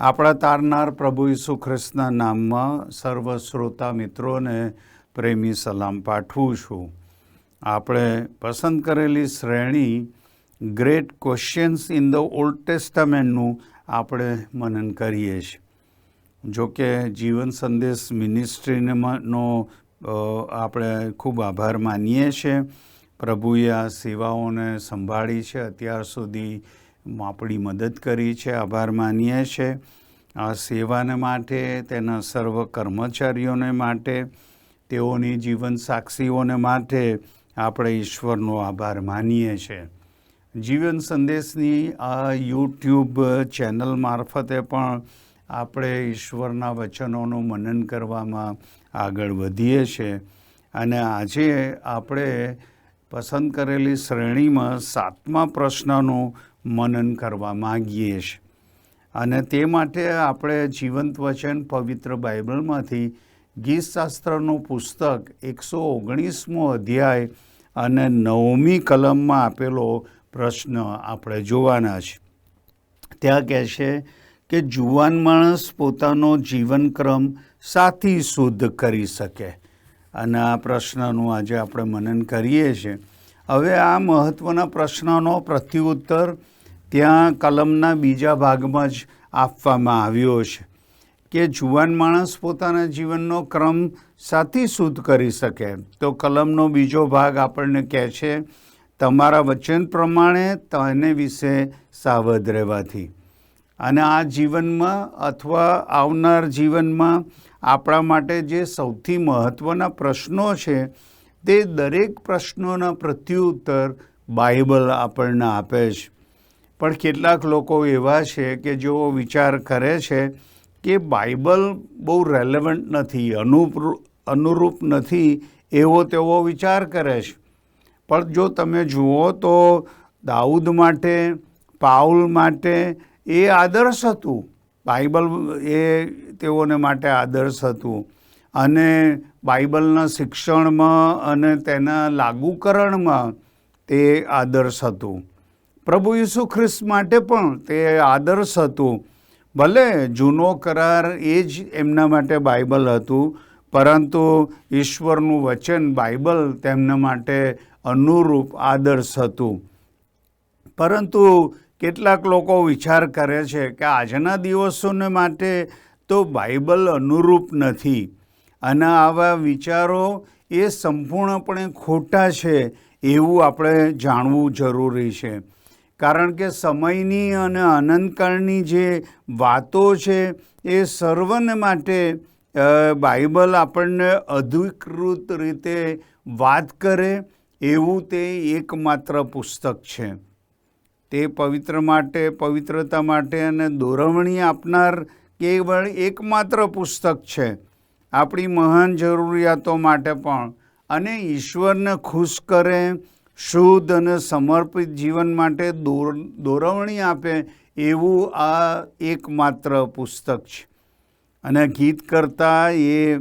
આપણા તારનાર પ્રભુ ઈસુ ખ્રિસ્તના નામમાં સર્વ શ્રોતા મિત્રોને પ્રેમી સલામ પાઠવું છું. આપણે પસંદ કરેલી શ્રેણી great questions in the old ટેસ્ટામેન્ટનું આપણે મનન કરીએ છીએ. જો કે જીવન સંદેશ મિનિસ્ટ્રીનો આપણે ખૂબ આભાર માનીએ છીએ. પ્રભુએ આ સેવાઓને સંભાળી છે અત્યાર સુધી આપણી મદદ કરી છે, આભાર માનીએ છીએ. આ સેવાને માટે, તેના સર્વ કર્મચારીઓને માટે, તેઓની જીવન સાક્ષીઓને માટે આપણે ઈશ્વરનો આભાર માનીએ છીએ. જીવન સંદેશની આ યુટ્યુબ ચેનલ મારફતે પણ આપણે ઈશ્વરના વચનોનું મનન કરવામાં આગળ વધીએ છીએ. અને આજે આપણે પસંદ કરેલી શ્રેણીમાં સાતમા પ્રશ્નનું મનન કરવા માગીએ છીએ અને તે માટે આપણે જીવંત વચન પવિત્ર બાઇબલમાંથી ગીતશાસ્ત્રનું પુસ્તક એકસો ઓગણીસમો અધ્યાય અને નવમી કલમમાં આપેલો પ્રશ્ન આપણે જોવાના છે. ત્યાં કહે છે કે જુવાન માણસ પોતાનો જીવનક્રમ સાથી શુદ્ધ કરી શકે. અને આ પ્રશ્નનું આજે આપણે મનન કરીએ છીએ. હવે આ મહત્ત્વના પ્રશ્નનો પ્રત્યુત્તર ત્યાં કલમના બીજા ભાગમાં જ આપવામાં આવ્યો છે કે જુવાન માણસ પોતાના જીવનનો ક્રમ સાથી શુદ્ધ કરી શકે. તો કલમનો બીજો ભાગ આપણને કહે છે, તમારા વચન પ્રમાણે તેને વિશે સાવધ રહેવાથી. અને આ જીવનમાં અથવા આવનાર જીવનમાં આપણા માટે જે સૌથી મહત્ત્વના પ્રશ્નો છે, તે દરેક પ્રશ્નોના પ્રત્યુત્તર બાઇબલ આપણને આપે છે. પણ કેટલાક લોકો એવા છે કે જેઓ વિચાર કરે છે કે બાઇબલ બહુ રેલેવન્ટ નથી અનુપ અનુરૂપ નથી, એવો તેવો વિચાર કરે છે. પણ જો તમે જુઓ તો દાઉદ માટે, પાઉલ માટે એ આદર્શ હતું. બાઇબલ એ તેઓને માટે આદર્શ હતું. અને બાઇબલના શિક્ષણમાં અને તેના લાગુકરણમાં તે આદર્શ હતું. પ્રભુ ઈસુ ખ્રિસ્ત માટે પણ તે આદર્શ હતું. ભલે જૂનો કરાર એ જ એમના માટે બાઇબલ હતું, પરંતુ ઈશ્વરનું વચન બાઇબલ તેમના માટે અનુરૂપ આદર્શ હતું. પરંતુ કેટલાક લોકો વિચાર કરે છે કે આજના દિવસોને માટે તો બાઇબલ અનુરૂપ નથી. અને આવા વિચારો એ સંપૂર્ણપણે ખોટા છે એવું આપણે જાણવું જરૂરી છે. કારણ કે સમયની અને અનંતકાળની જે વાતો છે, એ સર્વને માટે બાઇબલ આપણને અધિકૃત રીતે વાત કરે એવું તે એકમાત્ર પુસ્તક છે. તે પવિત્ર માટે, પવિત્રતા માટે અને દોરવણી આપનાર કેવળ એકમાત્ર પુસ્તક છે. આપણી મહાન જરૂરિયાતો માટે પણ. અને ઈશ્વરને ખુશ કરે શુદ્ધ અને સમર્પિત જીવન માટે દોર, દોરવણી આપે એવું આ એકમાત્ર પુસ્તક છે. અને ગીત કરતાં એ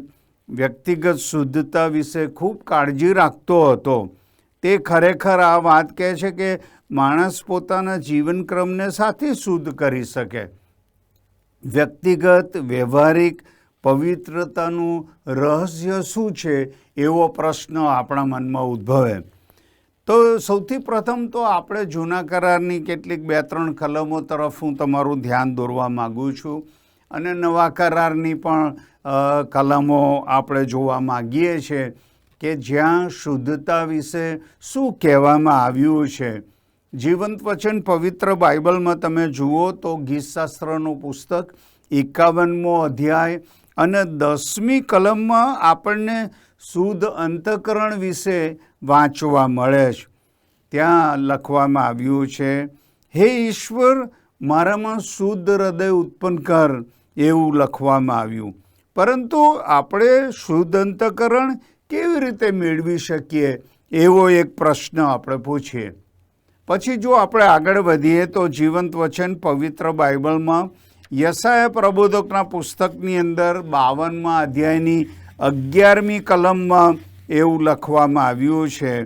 વ્યક્તિગત શુદ્ધતા વિશે ખૂબ કાળજી રાખતો હતો. તે ખરેખર આ વાત કહે છે કે માણસ પોતાના જીવનક્રમને સાથે શુદ્ધ કરી શકે. વ્યક્તિગત, વ્યવહારિક પવિત્રતાનું રહસ્ય શું છે એવો પ્રશ્ન આપણા મનમાં ઉદ્ભવે. તો સૌથી પ્રથમ તો આપણે જૂના કરારની કેટલીક બે ત્રણ કલમો તરફ હું તમારું ધ્યાન દોરવા માગું છું અને નવા કરારની પણ કલમો આપણે જોવા માગીએ છીએ કે જ્યાં શુદ્ધતા વિશે શું કહેવામાં આવ્યું છે. જીવંત વચન પવિત્ર બાઇબલમાં તમે જુઓ તો ગીતશાસ્ત્રનું પુસ્તક એકાવનમો અધ્યાય અને દસમી કલમમાં આપણને શુદ્ધ અંતકરણ વિશે વાંચવા મળે છે. ત્યાં લખવામાં આવ્યું છે, હે ઈશ્વર મારામાં શુદ્ધ હૃદય ઉત્પન્ન કર, એવું લખવામાં આવ્યું. પરંતુ આપણે શુદ્ધ અંતકરણ કેવી રીતે મેળવી શકીએ, એવો એક પ્રશ્ન આપણે પૂછીએ. પછી જો આપણે આગળ વધીએ, તો જીવંત વચન પવિત્ર બાઇબલમાં યશાય પ્રબોધકના પુસ્તકની અંદર બાવનમાં અધ્યાયની અગિયારમી કલમમાં એવું લખવામાં આવ્યું છે.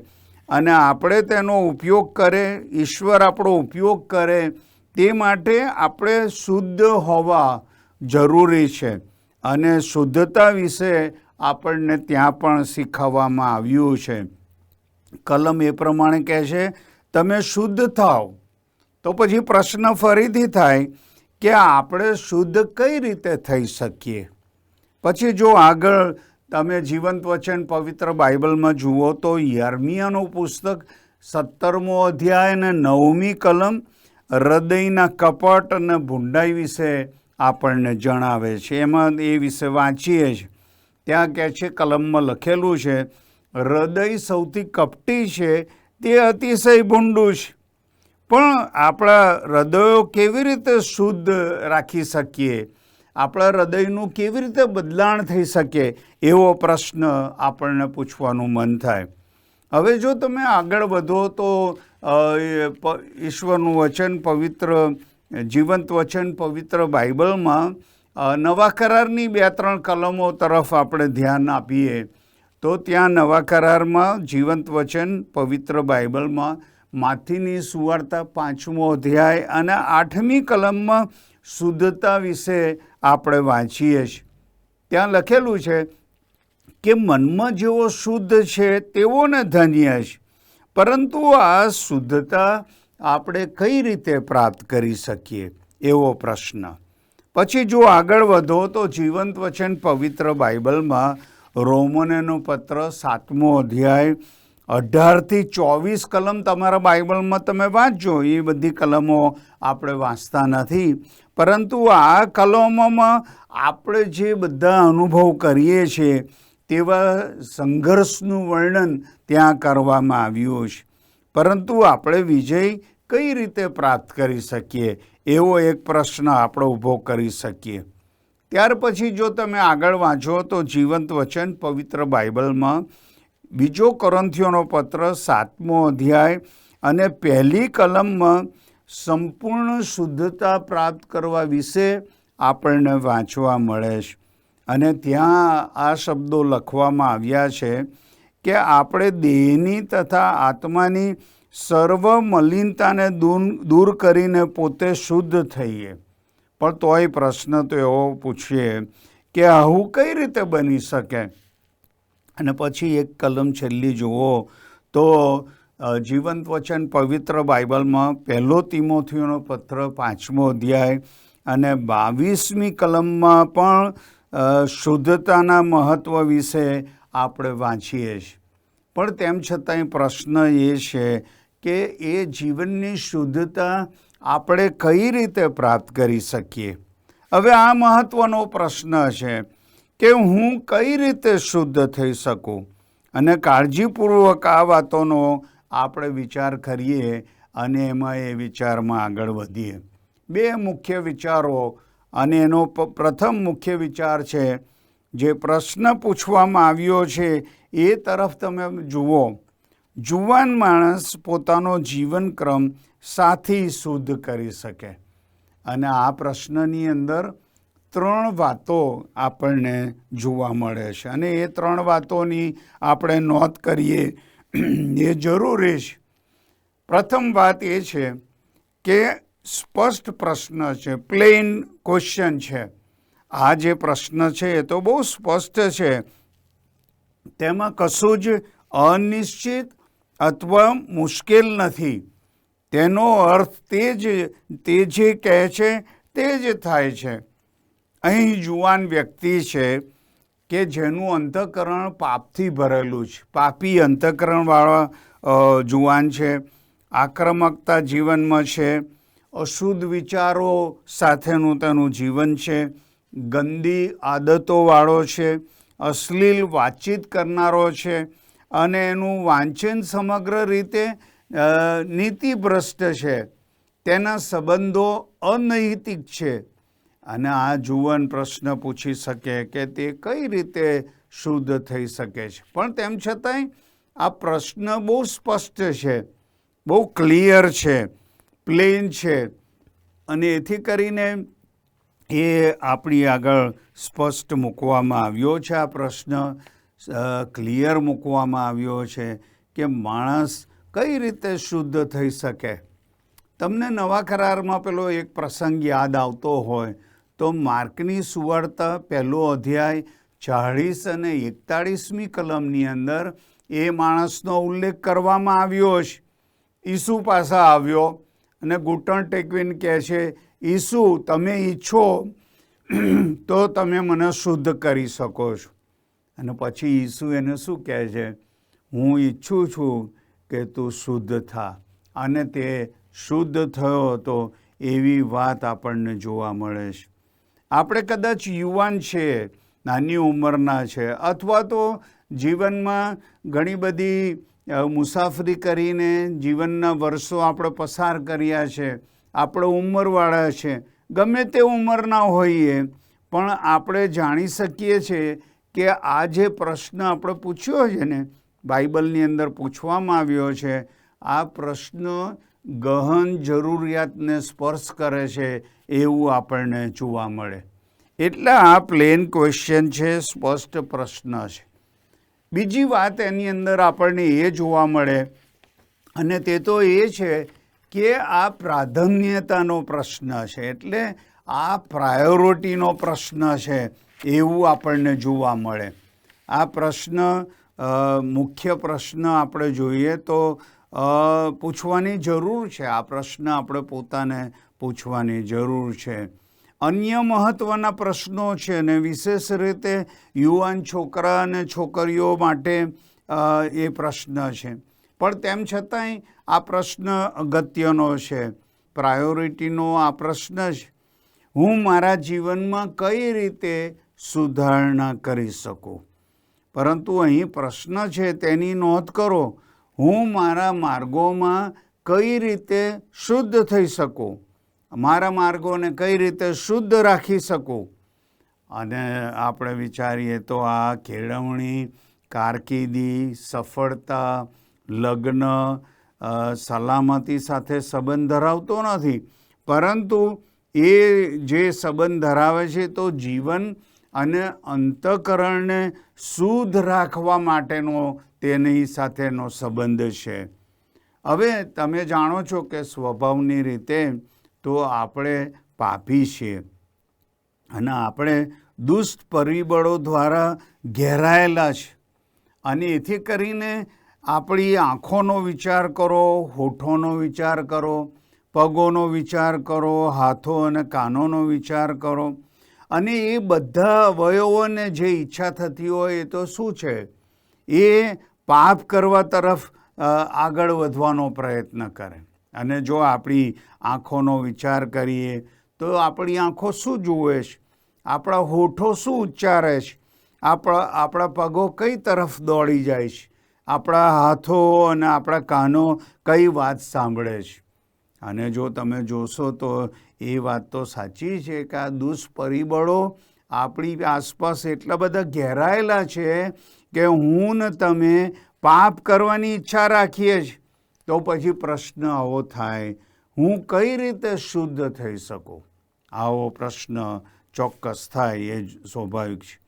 અને આપણે તેનો ઉપયોગ કરે, ઈશ્વર આપણો ઉપયોગ કરે, તે માટે આપણે શુદ્ધ હોવા જરૂરી છે. અને શુદ્ધતા વિશે આપણને ત્યાં પણ શીખવવામાં આવ્યું છે. કલમ એ પ્રમાણે કહે છે, તમે શુદ્ધ થાઓ. તો પછી પ્રશ્ન ફરીથી થાય કે આપણે શુદ્ધ કઈ રીતે થઈ શકીએ? પછી જો આગળ તમે જીવંત વચન પવિત્ર બાઇબલમાં જુઓ તો યર્મિયાનું પુસ્તક સત્તરમો અધ્યાય અને નવમી કલમ હૃદયના કપટ અને ભૂંડાઈ વિશે આપણને જણાવે છે. એમાં એ વિશે વાંચીએ જ. ત્યાં કહે છે, કલમમાં લખેલું છે, હૃદય સૌથી કપટી છે તે અતિશય ભૂંડું છે. પણ આપણા હૃદયો કેવી રીતે શુદ્ધ રાખી શકીએ? આપણા હૃદયનું કેવી રીતે બદલાણ થઈ શકે એવો પ્રશ્ન આપણને પૂછવાનું મન થાય. હવે જો તમે આગળ વધો તો ઈશ્વરનું વચન પવિત્ર, જીવંત વચન પવિત્ર બાઇબલમાં નવા કરારની બે ત્રણ કલમો તરફ આપણે ધ્યાન આપીએ, તો ત્યાં નવા કરારમાં જીવંત વચન પવિત્ર બાઇબલમાં માથીની સુવાર્તા પાંચમો અધ્યાય અને આઠમી કલમમાં શુદ્ધતા વિશે આપણે વાંચીએ છીએ. ત્યાં લખેલું છે કે મનમાં જેવો શુદ્ધ છે તેઓને ધન્ય છે પરંતુ આ શુદ્ધતા આપણે કઈ રીતે પ્રાપ્ત કરી શકીએ? એવો પ્રશ્ન. પછી જો આગળ વધો તો જીવંત વચન પવિત્ર બાઇબલમાં રોમનનો પત્ર સાતમો અધ્યાય અઢારથી ચોવીસ કલમ તમારા બાઇબલમાં તમે વાંચજો. એ બધી કલમો આપણે વાંચતા નથી. પરંતુ આ કલમોમાં આપણે જે બધા અનુભવ કરીએ છીએ, તેવા સંઘર્ષનું વર્ણન ત્યાં કરવામાં આવ્યું છે. પરંતુ આપણે વિજય કઈ રીતે પ્રાપ્ત કરી શકીએ? એવો એક પ્રશ્ન આપણે ઊભો કરી શકીએ. ત્યાર પછી જો તમે આગળ વાંચો તો જીવંત વચન પવિત્ર બાઇબલમાં બીજો કરંથીઓનો પત્ર સાતમો અધ્યાય અને પહેલી કલમમાં સંપૂર્ણ શુદ્ધતા પ્રાપ્ત કરવા વિશે આપણને વાંચવા મળે છે. અને ત્યાં આ શબ્દો લખવામાં આવ્યા છે કે આપણે દેહની તથા આત્માની સર્વ મલિનતાને દૂર કરીને પોતે શુદ્ધ થઈએ. પણ તોય પ્રશ્ન તો એવો પૂછીએ કે આવું કઈ રીતે બની શકે? અને પછી એક કલમ છેલ્લી જુઓ તો જીવંત વચન પવિત્ર બાઇબલમાં પહેલો તિમોથીઓનો પત્ર પાંચમો અધ્યાય અને બાવીસમી કલમમાં પણ શુદ્ધતાના મહત્ત્વ વિશે આપણે વાંચીએ છીએ. પણ તેમ છતાંય પ્રશ્ન એ છે કે એ જીવનની શુદ્ધતા આપણે કઈ રીતે પ્રાપ્ત કરી શકીએ? હવે આ મહત્ત્વનો પ્રશ્ન છે. કે હું કઈ રીતે શુદ્ધ થઈ શકું? અને કાળજીપૂર્વક આ વાતોનો આપણે વિચાર કરીએ અને એમાં એ વિચારમાં આગળ વધીએ. બે મુખ્ય વિચારો અને એનો પ્રથમ મુખ્ય વિચાર છે, જે પ્રશ્ન પૂછવામાં આવ્યો છે, એ તરફ તમે જુઓ. જુવાન માણસ પોતાનો જીવનક્રમ સાથી શુદ્ધ કરી શકે. અને આ પ્રશ્નની અંદર ત્રણ વાતો આપણને જોવા મળે છે. અને એ ત્રણ વાતોની આપણે નોંધ કરીએ, એ જરૂરી છે. પ્રથમ વાત એ છે કે સ્પષ્ટ પ્રશ્ન છે પ્લેન ક્વેશ્ચન છે. આ જે પ્રશ્ન છે એ તો બહુ સ્પષ્ટ છે. તેમાં કશું જ અનિશ્ચિત અથવા મુશ્કેલ નથી. તેનો અર્થ તે જ, તે જે કહે છે તે જ થાય છે. અહીં જુવાન વ્યક્તિ છે કે જેનું અંતઃકરણ પાપથી ભરેલું છે. પાપી અંતઃકરણવાળા જુવાન છે, આક્રમકતા જીવનમાં છે, અશુદ્ધ વિચારો સાથેનું તેનું જીવન છે, ગંદી આદતોવાળો છે, અશ્લીલ વાતચીત કરનારો છે અને એનું વાંચન સમગ્ર રીતે નીતિભ્રષ્ટ છે. તેના સંબંધો અનૈતિક છે. અને આ જુવાન પ્રશ્ન પૂછી શકે કે તે કઈ રીતે શુદ્ધ થઈ શકે છે. પણ તેમ છતાંય આ પ્રશ્ન બહુ સ્પષ્ટ છે, બહુ ક્લિયર છે, પ્લેન છે. અને એથી કરીને એ આપણી આગળ સ્પષ્ટ મૂકવામાં આવ્યો છે આ પ્રશ્ન ક્લિયર મૂકવામાં આવ્યો છે કે માણસ કઈ રીતે શુદ્ધ થઈ શકે. તમને નવા કરારમાં પેલો એક પ્રસંગ યાદ આવતો હોય તો માર્કની સુવાર્તા, પહેલો અધ્યાય, ચાળીસ અને એકતાળીસમી કલમની અંદર એ માણસનો ઉલ્લેખ કરવામાં આવ્યો છે ઈસુ પાસે આવ્યો અને ઘૂંટણ ટેકવીને કહે છે, ઈસુ, તમે ઈચ્છો તો તમે મને શુદ્ધ કરી શકો છો. અને પછી ઈસુ એને શું કહે છે, હું ઈચ્છું છું કે તું શુદ્ધ થા. અને તે શુદ્ધ થયો હતો એવી વાત આપણને જોવા મળે છે. આપણે કદાચ યુવાન છે, નાની ઉંમરના છે, અથવા તો જીવનમાં ઘણી બધી મુસાફરી કરીને જીવનના વર્ષો આપણે પસાર કર્યા છે, આપણે ઉંમરવાળા છે, ગમે તે ઉંમરના હોઈએ, પણ આપણે જાણી શકીએ છીએ કે આ જે પ્રશ્ન આપણે પૂછ્યો છે ને, બાઇબલની અંદર પૂછવામાં આવ્યો છે, આ પ્રશ્ન ગહન જરૂરિયાતને સ્પર્શ કરે છે એવું આપણને જોવા મળે. એટલે આ પ્લેન ક્વેશ્ચન છે, સ્પષ્ટ પ્રશ્ન છે. બીજી વાત એની અંદર આપણને એ જોવા મળે, અને તે તો એ છે કે આ પ્રાધાન્યતાનો પ્રશ્ન છે, એટલે આ પ્રાયોરિટીનો પ્રશ્ન છે, એવું આપણને જોવા મળે. આ પ્રશ્ન મુખ્ય પ્રશ્ન આપણે જોઈએ તો પૂછવાની જરૂર છે. આ પ્રશ્ન આપણે પોતાને પૂછવાની જરૂર છે. અન્ય મહત્ત્વના પ્રશ્નો છે અને વિશેષ રીતે યુવાન છોકરા અને છોકરીઓ માટે એ પ્રશ્ન છે. પણ તેમ છતાંય આ પ્રશ્ન અગત્યનો છે. પ્રાયોરિટીનો આ પ્રશ્ન છે. હું મારા જીવનમાં કઈ રીતે સુધારણા કરી શકું? પરંતુ અહીં પ્રશ્ન છે તેની નોંધ કરો. હું મારા માર્ગોમાં કઈ રીતે શુદ્ધ થઈ શકું? મારા માર્ગોને કઈ રીતે શુદ્ધ રાખી શકું? અને આપણે વિચારીએ તો આ કેળવણી, કારકિર્દી, સફળતા, લગ્ન સલામતી સાથે સંબંધ ધરાવતો નથી. પરંતુ એ જે સંબંધ ધરાવે છે તો જીવન અને અંતકરણને શુદ્ધ રાખવા માટેનો તેની સાથેનો સંબંધ છે. હવે તમે જાણો છો કે સ્વભાવની રીતે તો આપણે પાપી છીએ. અને આપણે દુષ્ટ પરિબળો દ્વારા ઘેરાયેલા છે. અને એથી કરીને આપણી આંખોનો વિચાર કરો, હોઠોનો વિચાર કરો, પગોનો વિચાર કરો, હાથો અને કાનોનો વિચાર કરો. અને એ બધા અવયવોને જે ઈચ્છા થતી હોય એ તો શું છે? એ પાપ કરવા તરફ આગળ વધવાનો પ્રયત્ન કરે. અને જો આપણી આંખોનો વિચાર કરીએ, તો આપણી આંખો શું જુએ છે? આપણા હોઠો શું ઉચ્ચારે છે? આપણા આપણા પગો કઈ તરફ દોડી જાય છે? આપણા હાથો અને આપણા કાનો કઈ વાત સાંભળે છે? અને જો તમે જોશો તો એ વાત તો સાચી છે કે આ દુષ્પરિબળો આપણી આસપાસ એટલા બધા ઘેરાયેલા છે કે હું ને તમે પાપ કરવાની ઈચ્છા રાખીએ છીએ. તો પછી પ્રશ્ન આવો થાય, હું કઈ રીતે શુદ્ધ થઈ શકું? આવો પ્રશ્ન ચોક્કસ થાય એ જ સ્વાભાવિક છે.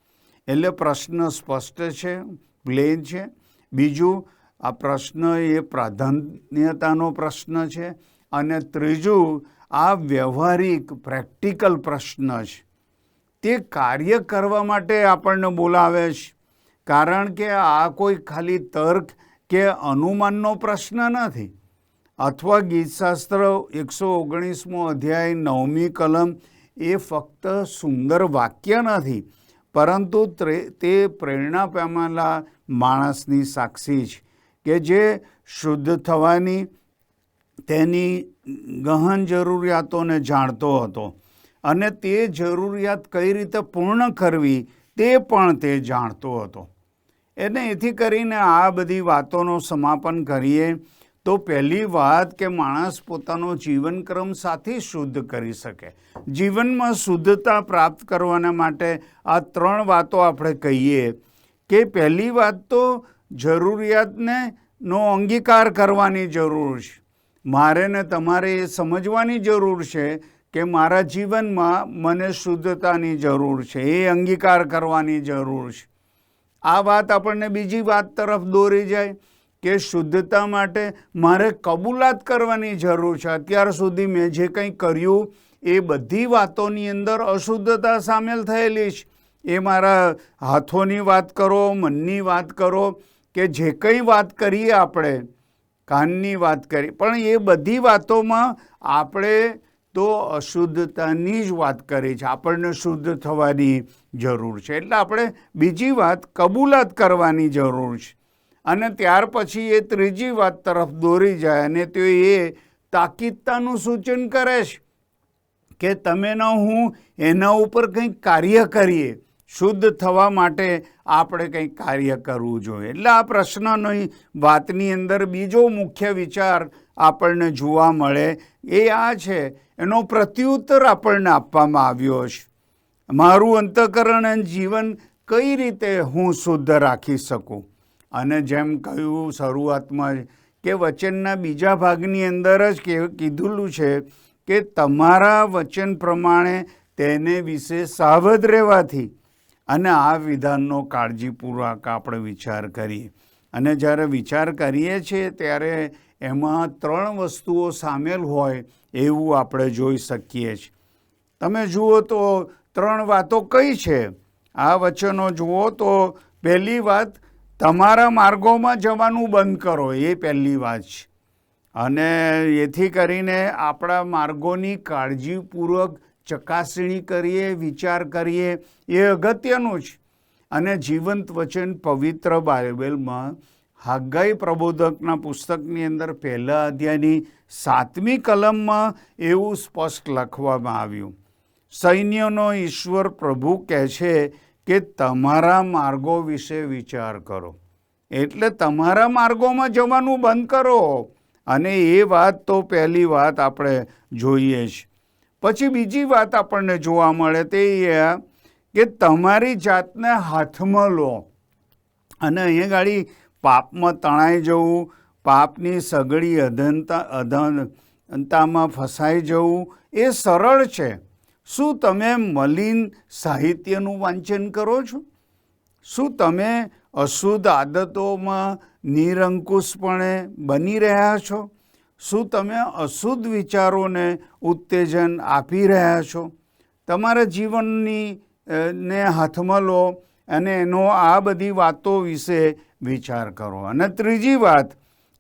એટલે પ્રશ્ન સ્પષ્ટ છે, પ્લેન છે. બીજું, આ પ્રશ્ન એ પ્રાધાન્યતાનો પ્રશ્ન છે. અને ત્રીજું, આ વ્યવહારિક, પ્રેક્ટિકલ પ્રશ્ન છે. તે કાર્ય કરવા માટે આપણને બોલાવે છે. કારણ કે આ કોઈ ખાલી તર્ક કે અનુમાનનો પ્રશ્ન નથી. અથવા ગીતશાસ્ત્ર એકસો ઓગણીસમો અધ્યાય નવમી કલમ એ ફક્ત સુંદર વાક્ય નથી, પરંતુ તે પ્રેરણા પામેલા માણસની સાક્ષી છે કે જે શુદ્ધ થવાની તેની ગહન જરૂરિયાતોને જાણતો હતો અને તે જરૂરિયાત કઈ રીતે પૂર્ણ કરવી તે પણ તે જાણતો હતો. એને એથી કરીને આ બધી વાતોનો સમાપન કરીએ તો પહેલી વાત કે માણસ પોતાનો જીવનક્રમ સાથે શુદ્ધ કરી શકે. જીવનમાં શુદ્ધતા પ્રાપ્ત કરવાના માટે આ ત્રણ વાતો આપણે કહીએ કે પહેલી વાત તો જરૂરિયાતને નો અંગીકાર કરવાની જરૂર છે. મારે ને તમારે એ સમજવાની જરૂર છે કે મારા જીવનમાં મને શુદ્ધતાની જરૂર છે, એ અંગીકાર કરવાની જરૂર છે. આ વાત આપણને બીજી વાત તરફ દોરી જાય કે શુદ્ધતા માટે મારે કબૂલાત કરવાની જરૂર છે. અત્યાર સુધી મેં જે કંઈ કર્યું એ બધી વાતોની અંદર અશુદ્ધતા સામેલ થયેલી છે. એ મારા હાથોની વાત કરો, મનની વાત કરો કે જે કંઈ વાત કરીએ આપણે, કાનની વાત કરી પણ એ બધી વાતોમાં આપણે તો અશુદ્ધતાની જ વાત કરી છે. આપણને શુદ્ધ થવાની જરૂર છે. એટલે આપણે બીજી વાત કબૂલાત કરવાની જરૂર છે. અને ત્યાર પછી એ ત્રીજી વાત તરફ દોરી જાય અને તે એ તાકીદતાનું સૂચન કરે છે કે તમે ન હું એના ઉપર કંઈક કાર્ય કરીએ. શુદ્ધ થવા માટે આપણે કંઈક કાર્ય કરવું જોઈએ. એટલે આ પ્રશ્નની વાતની અંદર બીજો મુખ્ય વિચાર આપણને જોવા મળે એ આ છે. એનો પ્રત્યુત્તર આપણને આપવામાં આવ્યો છે. મારું અંતઃકરણ અને જીવન કઈ રીતે હું શુદ્ધ રાખી શકું? અને જેમ કહ્યું શરૂઆતમાં કે વચનના બીજા ભાગની અંદર જ કે કીધેલું છે કે તમારા વચન પ્રમાણે તેને વિશે સાવધ રહેવાથી. અને આ વિધાનનો કાળજીપૂર્વક આપણે વિચાર કરીએ. અને જ્યારે વિચાર કરીએ છીએ ત્યારે એમાં ત્રણ વસ્તુઓ સામેલ હોય એવું આપણે જોઈ શકીએ છીએ. તમે જુઓ તો ત્રણ વાતો કઈ છે? આ વચનો જુઓ તો પહેલી વાત, તમારા માર્ગોમાં જવાનું બંધ કરો, એ પહેલી વાત છે. અને એથી કરીને આપણા માર્ગોની કાળજીપૂર્વક ચકાસણી કરીએ, વિચાર કરીએ, એ અગત્યનું છે. અને જીવંત વચન પવિત્ર બાઇબલમાં હાગાઈ પ્રબોધકના પુસ્તકની અંદર પહેલા અધ્યાયની સાતમી કલમમાં એવું સ્પષ્ટ લખવામાં આવ્યું. સૈન્યનો ઈશ્વર પ્રભુ કહે છે કે તમારા માર્ગો વિશે વિચાર કરો. એટલે તમારા માર્ગોમાં જવાનું બંધ કરો. અને એ વાત તો પહેલી વાત આપણે જોઈએ જ. પછી બીજી વાત આપણને જોવા મળે તે એ કે તમારી જાતને હાથમાં લો. અને અહીંયા ગાડી પાપમાં તણાઈ જવું, પાપની સગડી અધનતા અધનતામાં ફસાઈ જવું, એ સરળ છે. શું તમે મલિન સાહિત્યનું વાંચન કરો છો? શું તમે અશુદ્ધ આદતોમાં નિરંકુશપણે બની રહ્યા છો? શું તમે અશુદ્ધ વિચારોને ઉત્તેજન આપી રહ્યા છો? તમારા જીવનની ને હાથમાં લો અને એનો આ બધી વાતો વિશે વિચાર કરો. અને ત્રીજી વાત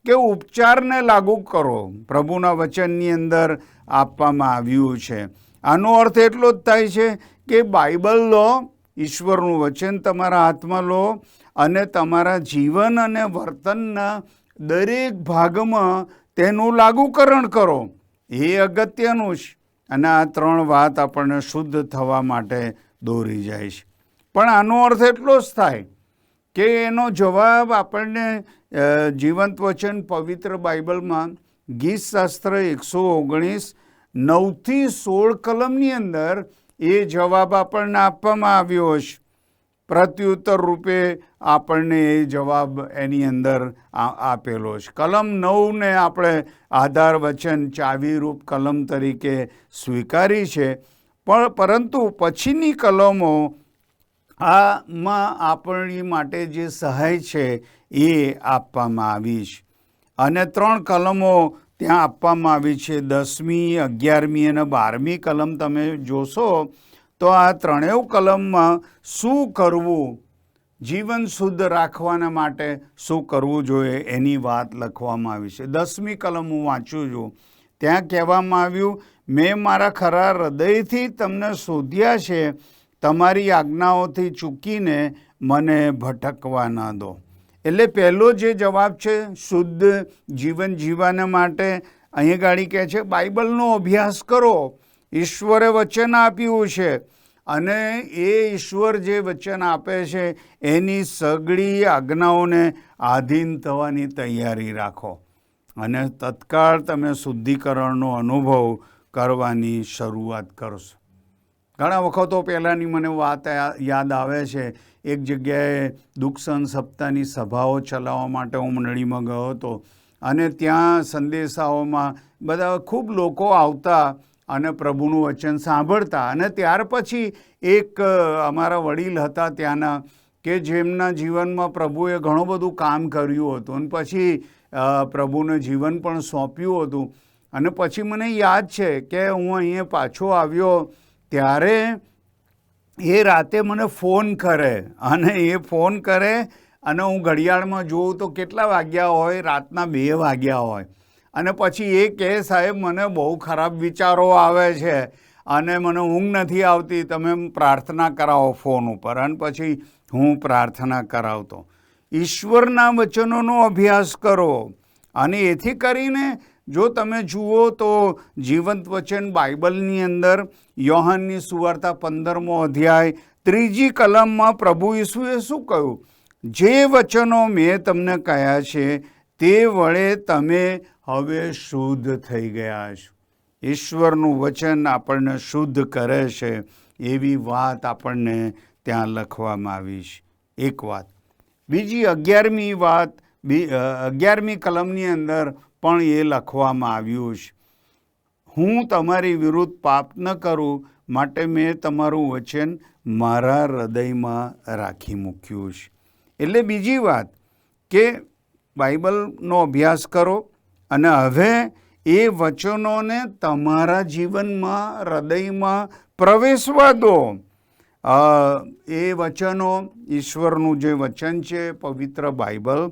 કે ઉપચારને લાગુ કરો. પ્રભુના વચનની અંદર આપવામાં આવ્યું છે. આનો અર્થ એટલો જ થાય છે કે બાઇબલ લો, ઈશ્વરનું વચન તમારા હાથમાં લો અને તમારા જીવન અને વર્તનના દરેક ભાગમાં તેનું લાગુકરણ કરો. એ અગત્યનું છે. અને આ ત્રણ વાત આપણને શુદ્ધ થવા માટે દોરી જાય છે. પણ આનો અર્થ એટલો જ થાય કે એનો જવાબ આપણને જીવંત વચન પવિત્ર બાઇબલમાં ગીતશાસ્ત્ર એકસો ઓગણીસ નવથી સોળ કલમની અંદર એ જવાબ આપણને આપવામાં આવ્યો છે પ્રત્યુત્તર રૂપે આપણને એ જવાબ એની અંદર આપેલો છે. કલમ નવને આપણે આધાર વચન ચાવીરૂપ કલમ તરીકે સ્વીકારી છે. પણ, પરંતુ પછીની કલમો આમાં આપણી માટે જે સહાય છે એ આપવામાં આવી છે. અને ત્રણ કલમો ત્યાં આપવામાં આવી છે. દસમી, અગિયારમી અને બારમી કલમ તમે જોશો તો આ ત્રણેય કલમમાં શું કરવું? જીવન શુદ્ધ રાખવાના માટે શું કરવું જોઈએ એની વાત લખવામાં આવી છે. દસમી કલમ હું વાંચું છું. ત્યાં કહેવામાં આવ્યું, મેં મારા ખરા હૃદયથી તમને શોધ્યા છે તમારી આજ્ઞાઓથી ચૂકીને મને ભટકવા ન દો. એટલે પહેલો જે જવાબ છે, શુદ્ધ જીવન જીવવાને માટે અહીં ગાડી કહે છે, બાઇબલનો અભ્યાસ કરો. ઈશ્વરે વચન આપ્યું છે અને એ ઈશ્વર જે વચન આપે છે, એની સગડી આજ્ઞાઓને આધીન થવાની તૈયારી રાખો. અને તત્કાળ તમે શુદ્ધિકરણનો અનુભવ કરવાની શરૂઆત કરશો. ઘણા વખતો પહેલાંની મને વાત યાદ આવે છે, એક જગ્યાએ દુઃખસન સપ્તાહની સભાઓ ચલાવવા માટે હું મંડળીમાં ગયો હતો અને ત્યાં સંદેશાઓમાં બધા ખૂબ લોકો આવતા અને પ્રભુનું વચન સાંભળતા અને ત્યાર પછી એક અમારા વડીલ હતા ત્યાંના કે જેમના જીવનમાં પ્રભુએ ઘણું બધું કામ કર્યું હતું અને પછી પ્રભુને જીવન પણ સોંપ્યું હતું અને પછી મને યાદ છે કે હું અહીંયા પાછો આવ્યો ત્યારે એ રાતે મને ફોન કરે અને એ ફોન કરે અને હું ઘડિયાળમાં જોઉં તો કેટલા વાગ્યા હોય? રાતના બે વાગ્યા હોય. અને પછી એ કહે, સાહેબ, મને બહુ ખરાબ વિચારો આવે છે અને મને ઊંઘ નથી આવતી. તમે પ્રાર્થના કરાવો ફોન ઉપર. અને પછી હું પ્રાર્થના કરાવતો. ઈશ્વરના વચનોનો અભ્યાસ કરો. અને એથી કરીને જો તમે જુઓ તો જીવંત વચન બાઇબલની અંદર યોહાનની સુવાર્તા પંદરમો અધ્યાય ત્રીજી કલમમાં પ્રભુ ઈસુએ શું કહ્યું? જે વચનો મેં તમને કહ્યા છે, તે વડે તમે હવે શુદ્ધ થઈ ગયા છો. ઈશ્વરનું વચન આપણને શુદ્ધ કરે છે, એવી વાત આપણને ત્યાં લખવામાં આવી છે. એક વાત. બીજી અગિયારમી વાત, બી અગિયારમી કલમની અંદર પણ એ લખવામાં આવ્યું છે. હું તમારી વિરુદ્ધ પાપ ન કરું માટે મેં તમારું વચન મારા હૃદયમાં રાખી મૂક્યું છે. એટલે બીજી વાત કે બાઇબલનો અભ્યાસ કરો અને હવે એ વચનોને તમારા જીવનમાં, હૃદયમાં પ્રવેશવા દો. એ વચનો ઈશ્વરનું જે વચન છે, પવિત્ર બાઇબલ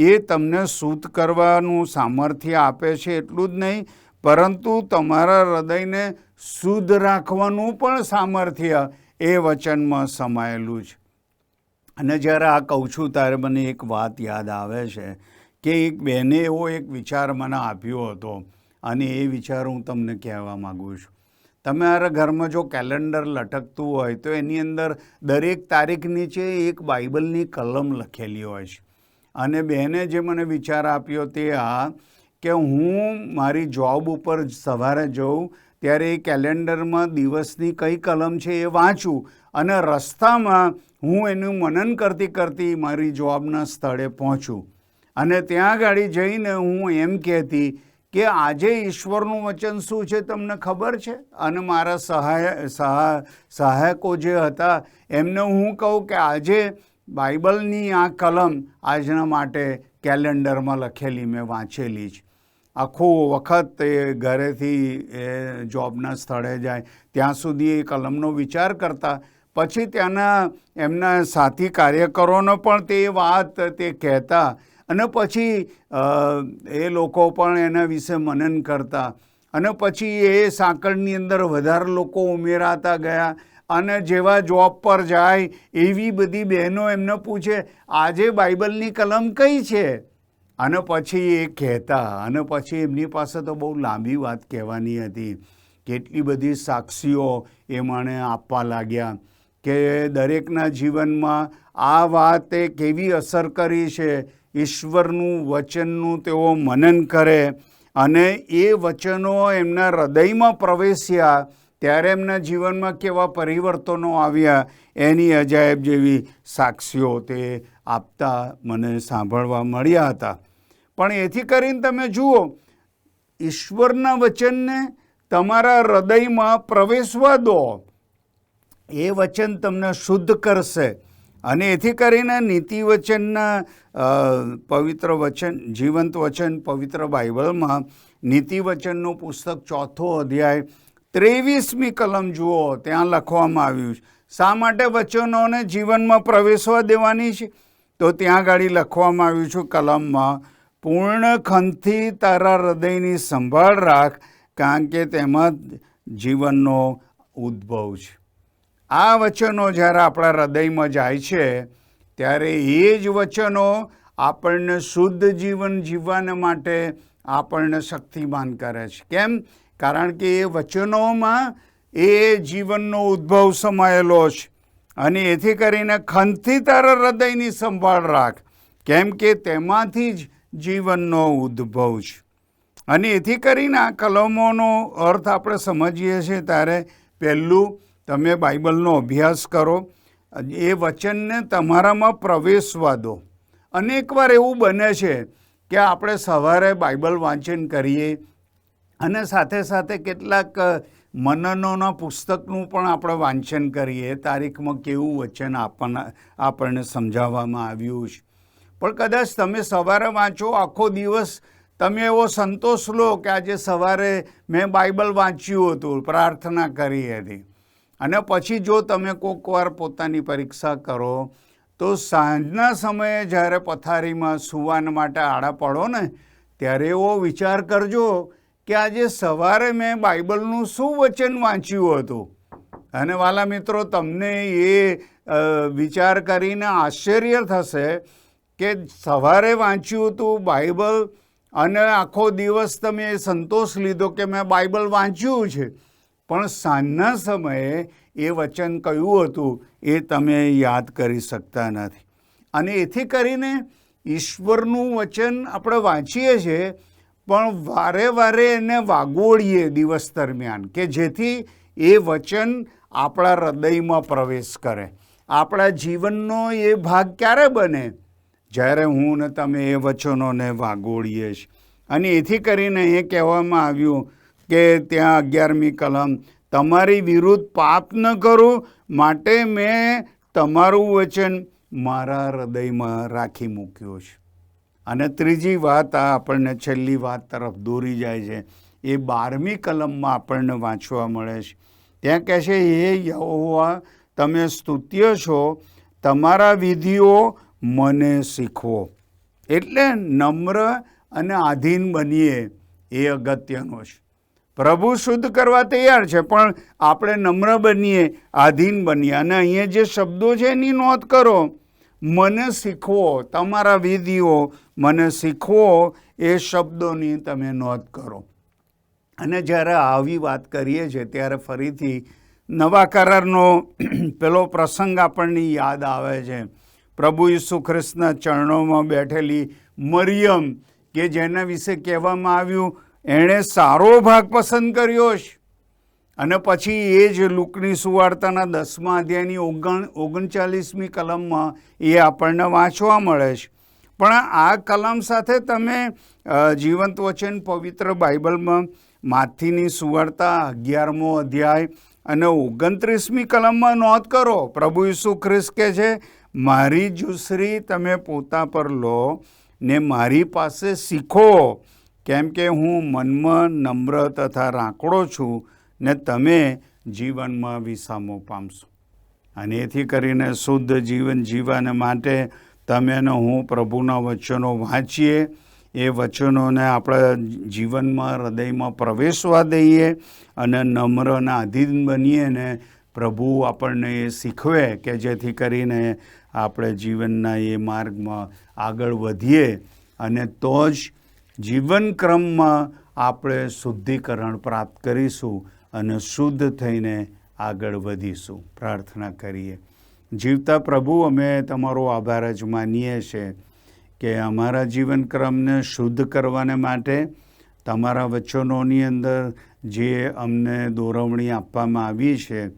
એ તમને શુદ્ધ કરવાનું સામર્થ્ય આપે છે એટલું જ નહીં, પરંતુ તમારા હૃદયને શુદ્ધ રાખવાનું પણ સામર્થ્ય એ વચનમાં સમાયેલું છે. અને જ્યારે આ કહું છું, ત્યારે મને એક વાત યાદ આવે છે કે એક બહેને એવો એક વિચાર મને આપ્યો હતો, અને એ વિચાર હું તમને કહેવા માગું છું. તમારા ઘરમાં જો કેલેન્ડર લટકતું હોય, તો એની અંદર દરેક તારીખ નીચે એક બાઇબલની કલમ લખેલી હોય છે. અને બહેને જે મને વિચાર આપ્યો તે આ કે હું મારી જોબ ઉપર સવારે જઉં, ત્યારે એ કેલેન્ડરમાં દિવસની કઈ કલમ છે એ વાંચું અને રસ્તામાં હું એનું મનન કરતી કરતી મારી જોબના સ્થળે પહોંચું. અને ત્યાં ગાડી જઈને હું એમ કહેતી કે આજે ઈશ્વરનું વચન શું છે તમને ખબર છે? અને મારા સહાય, સહા, સહાયકો જે હતા એમને હું કહું કે આજે બાઇબલની આ કલમ આજના માટે કેલેન્ડરમાં લખેલી, મેં વાંચેલી જ. આખો વખત એ ઘરેથી એ જોબના સ્થળે જાય, ત્યાં સુધી એ કલમનો વિચાર કરતા. પછી ત્યાંના એમના સાથી કાર્યકરોનો પણ તે વાત તે કહેતા અને પછી એ લોકો પણ એના વિશે મનન કરતા. અને પછી એ સાંકળની અંદર વધારે લોકો ઉમેરાતા ગયા. અને જેવા જોબ પર જાય એવી બધી બહેનો એમને પૂછે, આજે બાઇબલની કલમ કઈ છે? અને પછી એ કહેતા, અને પછી એમની પાસે તો બહુ લાંબી વાત કહેવાની હતી. કેટલી બધી સાક્ષીઓ એ મને આપવા લાગ્યા કે દરેકના જીવનમાં આ વાતે કેવી અસર કરી છે? ઈશ્વરનું વચનનું તેઓ મનન કરે અને એ વચનો એમના હૃદયમાં પ્રવેશ્યા ત્યારે એમના જીવનમાં કેવા પરિવર્તનો આવ્યા એની અજાયબ જેવી સાક્ષીઓ તે આપતા મને સાંભળવા મળ્યા હતા. પણ એથી કરીને તમે જુઓ, ઈશ્વરના વચનને તમારા હૃદયમાં પ્રવેશવા દો. એ વચન તમને શુદ્ધ કરશે. અને એથી કરીને નીતિ વચનના પવિત્ર વચન, જીવંત વચન પવિત્ર બાઇબલમાં નીતિ વચનનું પુસ્તક ચોથો અધ્યાય ત્રેવીસમી કલમ જુઓ, ત્યાં લખવામાં આવ્યું છે. શા માટે વચનોને જીવનમાં પ્રવેશવા દેવાની છે? તો ત્યાં ગાડી લખવામાં આવ્યું છે કલમમાં, પૂર્ણ ખંતથી તારા હૃદયની સંભાળ રાખ, કારણ કે તેમાં જીવનનો ઉદ્ભવ છે. આ વચનો જ્યારે આપણા હૃદયમાં જાય છે, ત્યારે એ જ વચનો આપણને શુદ્ધ જીવન જીવવાને માટે આપણને શક્તિમાન કરે છે. કેમ? કારણ કે એ વચનોમાં એ જીવનનો ઉદ્ભવ સમાયેલો છે. અને એથી કરીને ખંતથી તારા હૃદયની સંભાળ રાખ, કેમ કે તેમાંથી જ જીવનનો ઉદ્ભવ છે. અને એથી કરીને આ કલમોનો અર્થ આપણે સમજીએ છીએ ત્યારે પહેલું તમે બાઇબલનો અભ્યાસ કરો, એ વચનને તમારામાં પ્રવેશવા દો અનેકવાર એવું બને છે કે આપણે સવારે બાઇબલ વાંચન કરીએ અને સાથે સાથે કેટલાક મનનોના પુસ્તકનું પણ આપણે વાંચન કરીએ. તારીખમાં કેવું વચન આપણને આપણને સમજાવવામાં આવ્યું છે. પણ કદાચ તમે સવારે વાંચો, આખો દિવસ તમે એવો સંતોષ લો કે આજે સવારે મેં બાઇબલ વાંચ્યું હતું, પ્રાર્થના કરી હતી. અને પછી જો તમે કોઈક વાર પોતાની પરીક્ષા કરો, તો સાંજના સમયે જ્યારે પથારીમાં સુવાન માટે આડા પડો ને, ત્યારે એવો વિચાર કરજો કે આજે સવારે મેં બાઇબલનું શું વચન વાંચ્યું હતું? અને વાલા મિત્રો, તમને એ વિચાર કરીને આશ્ચર્ય થશે કે સવારે વાંચ્યું હતું બાઇબલ અને આખો દિવસ તમે સંતોષ લીધો કે મેં બાઇબલ વાંચ્યું છે. પણ સાંજના સમયે એ વચન કયું હતું એ તમે યાદ કરી શકતા નથી. અને એથી કરીને ઈશ્વરનું વચન આપણે વાંચીએ છીએ પણ વારે વારે એને વાગોળીએ દિવસ દરમિયાન કે જેથી એ વચન આપણા હૃદયમાં પ્રવેશ કરે. આપણા જીવનનો એ ભાગ ક્યારે બને? જ્યારે હું ને તમે એ વચનોને વાગોળીએ છીએ. અને એથી કરીને એ કહેવામાં આવ્યું કે ત્યાં અગિયારમી કલમ, તમારી વિરુદ્ધ પાપ ન કરું, માટે મેં તમારું વચન મારા હૃદયમાં રાખી મૂક્યું છે. અને ત્રીજી વાત આ આપણને છેલ્લી વાત તરફ દોરી જાય છે, એ બારમી કલમમાં આપણને વાંચવા મળે છે. ત્યાં કહે છે, હે યહોવા, તમે સ્તુત્ય છો, તમારા વિધિઓ મને શીખવો. એટલે નમ્ર અને આધીન બનીએ એ અગત્યનો છે. પ્રભુ શુદ્ધ કરવા તૈયાર છે, પણ આપણે નમ્ર બનીએ, આધીન બનીએ. અને અહીંયા જે શબ્દો છે એની નોંધ કરો મને શીખવો, તમારા વિધિઓ મને શીખવો, એ શબ્દોની તમે નોંધ કરો. અને જ્યારે આવી વાત કરીએ છીએ, ત્યારે ફરીથી નવા કરારનો પેલો પ્રસંગ આપણને યાદ આવે છે. પ્રભુ ઈસુ ખ્રિસ્તના ચરણોમાં બેઠેલી મરિયમ, કે જેના વિશે કહેવામાં આવ્યું, એણે સારો ભાગ પસંદ કર્યો છે અને પછી એ જ લુકની સુવાર્તાના દસમા અધ્યાયની ઓગણ ઓગણચાલીસમી કલમમાં એ આપણને વાંચવા મળે છે. પણ આ કલમ સાથે તમે જીવંત વચન પવિત્ર બાઇબલમાં માથીની સુવાર્તા, અગિયારમો અધ્યાય અને ઓગણત્રીસમી કલમમાં નોંધ કરો. પ્રભુ ઈસુ ખ્રિસ્ત કે છે, મારી જુસરી તમે પોતા પર લો ને મારી પાસે શીખો. કેમ કે હું મનમાં નમ્ર તથા રાંકડો છું ને તમે જીવનમાં વિસામો પામશો. અને એથી કરીને શુદ્ધ જીવન જીવવાને માટે તમે હું પ્રભુના વચનો વાંચીએ, એ વચનોને આપણા જીવનમાં, હૃદયમાં પ્રવેશવા દઈએ અને નમ્ર અને આધીન બનીએ ને પ્રભુ આપણને એ શીખવે કે જેથી કરીને આપણે જીવનના એ માર્ગમાં આગળ વધીએ અને તો જ જીવનક્રમમાં આપણે શુદ્ધિકરણ પ્રાપ્ત કરીશું અને શુદ્ધ થઈને આગળ વધીશું. પ્રાર્થના કરીએ. જીવતા પ્રભુ, અમે તમારો આભાર જ માનીએ છીએ કે અમારા જીવનક્રમને શુદ્ધ કરવાને માટે તમારા વચનોની અંદર જે અમને દોરવણી આપવામાં આવી છે,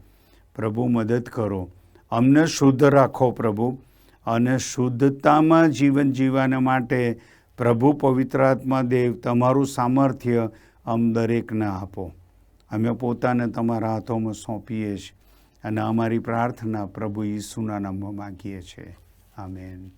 પ્રભુ મદદ કરો. અમને શુદ્ધ રાખો પ્રભુ અને શુદ્ધતામાં જીવન જીવવાને માટે પ્રભુ પવિત્ર આત્મા દેવ તમારું સામર્થ્ય અમ દરેકને આપો. અમે પોતાને તમારા હાથોમાં સોંપીએ છીએ અને અમારી પ્રાર્થના પ્રભુ ઈસુના નામમાં માગીએ છીએ. આમેન.